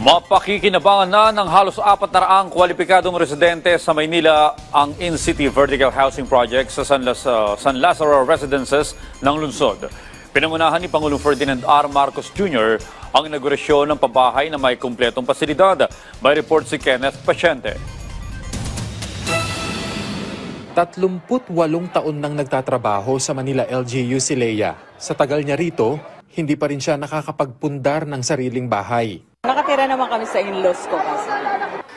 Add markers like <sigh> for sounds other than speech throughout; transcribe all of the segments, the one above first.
Mapakikinabangan na ng halos apat na raang kwalipikadong residente sa Maynila ang in-city vertical housing project sa San, Las- uh, San Lazaro Residences ng lungsod. Pinamunahan ni Pangulong Ferdinand R. Marcos Jr. ang inaugurasyon ng pabahay na may kumpletong pasilidad. May report si Kenneth Pasyente. 38 taon nang nagtatrabaho sa Manila LGU si Leia. Sa tagal niya rito, hindi pa rin siya nakakapagpundar ng sariling bahay. Nakatira naman kami sa in-laws ko kasi.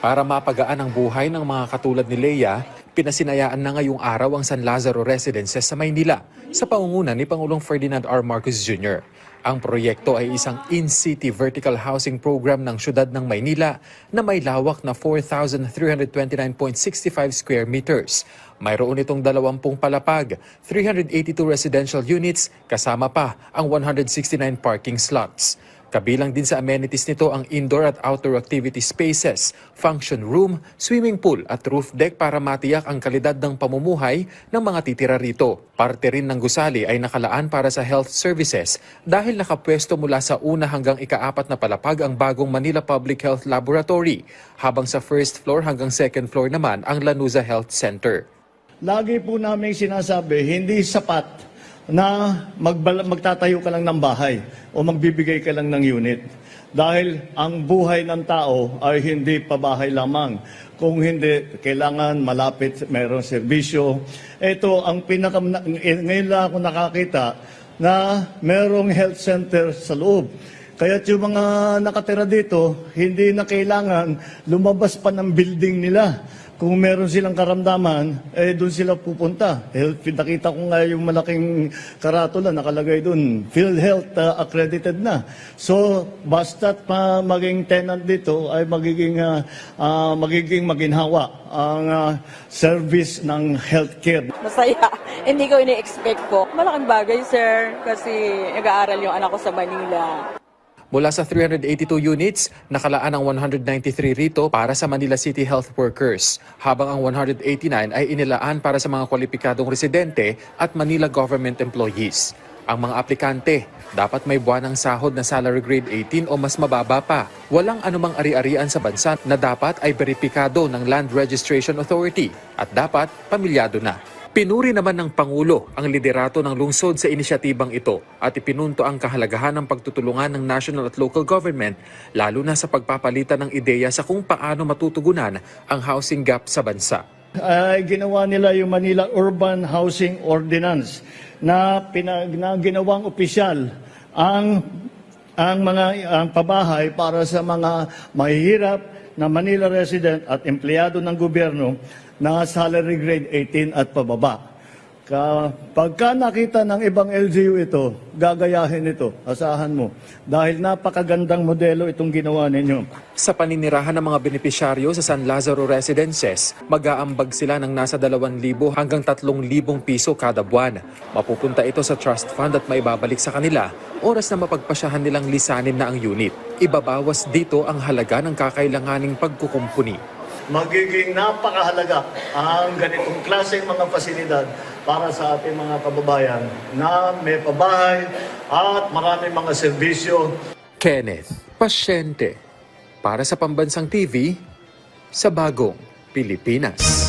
Para mapagaan ang buhay ng mga katulad ni Leia, pinasinayaan na ngayong araw ang San Lazaro Residences sa Maynila sa pangunguna ni Pangulong Ferdinand R. Marcos Jr. Ang proyekto ay isang in-city vertical housing program ng syudad ng Maynila na may lawak na 4,329.65 square meters. Mayroon itong 20 palapag, 382 residential units, kasama pa ang 169 parking slots. Kabilang din sa amenities nito ang indoor at outdoor activity spaces, function room, swimming pool at roof deck para matiyak ang kalidad ng pamumuhay ng mga titira rito. Parte rin ng gusali ay nakalaan para sa health services dahil nakapwesto mula sa una hanggang ikaapat na palapag ang bagong Manila Public Health Laboratory, habang sa first floor hanggang second floor naman ang Lanuza Health Center. Lagi po namin sinasabi, hindi sapat na magbala, magtatayo ka lang ng bahay o magbibigay ka lang ng unit. Dahil ang buhay ng tao ay hindi pabahay lamang. Kung hindi, kailangan malapit, mayroong serbisyo. Ito, ang pinaka, ngayon lang ako nakakita na mayroong health center sa loob. Kaya yung mga nakatira dito, hindi na kailangan lumabas pa ng building nila. Kung meron silang karamdaman, eh doon sila pupunta. Eh, nakita ko nga yung malaking karatula nakalagay doon, PhilHealth uh, accredited na. So, basta't pa maging tenant dito ay magiging ah, ah, magiging maginhawa ang ah, service ng healthcare. Masaya. <laughs> Hindi ko ini-expect po. Malaking bagay, sir. Kasi nag-aaral yung anak ko sa Manila. Mula sa 382 units, nakalaan ang 193 rito para sa Manila City Health Workers, habang ang 189 ay inilaan para sa mga kwalipikadong residente at Manila government employees. Ang mga aplikante, dapat may buwanang sahod na salary grade 18 o mas mababa pa. Walang anumang ari-arian sa bansa na dapat ay beripikado ng Land Registration Authority at dapat pamilyado na. Pinuri naman ng Pangulo ang liderato ng lungsod sa inisyatibang ito at ipinunto ang kahalagahan ng pagtutulungan ng national at local government lalo na sa pagpapalitan ng ideya sa kung paano matutugunan ang housing gap sa bansa. ay ginawa nila yung Manila Urban Housing Ordinance na, pinag, na ginawang opisyal ang ang mga ang pabahay para sa mga mahihirap na Manila resident at empleyado ng gobyerno na salary grade 18 at pababa. Ka, pagka nakita ng ibang LGU ito, gagayahin ito, asahan mo. Dahil napakagandang modelo itong ginawa ninyo. Sa paninirahan ng mga benepisyaryo sa San Lazaro Residences, mag-aambag sila ng nasa 2,000 hanggang 3,000 piso kada buwan. Mapupunta ito sa trust fund at maibabalik sa kanila oras na mapagpasyahan nilang lisanin na ang unit. Ibabawas dito ang halaga ng kakailanganing pagkukumpuni. Magiging napakahalaga ang ganitong klaseng mga pasilidad para sa ating mga kababayan na may pabahay at maraming mga serbisyo Kenneth Pasyente para sa Pambansang TV sa Bagong Pilipinas.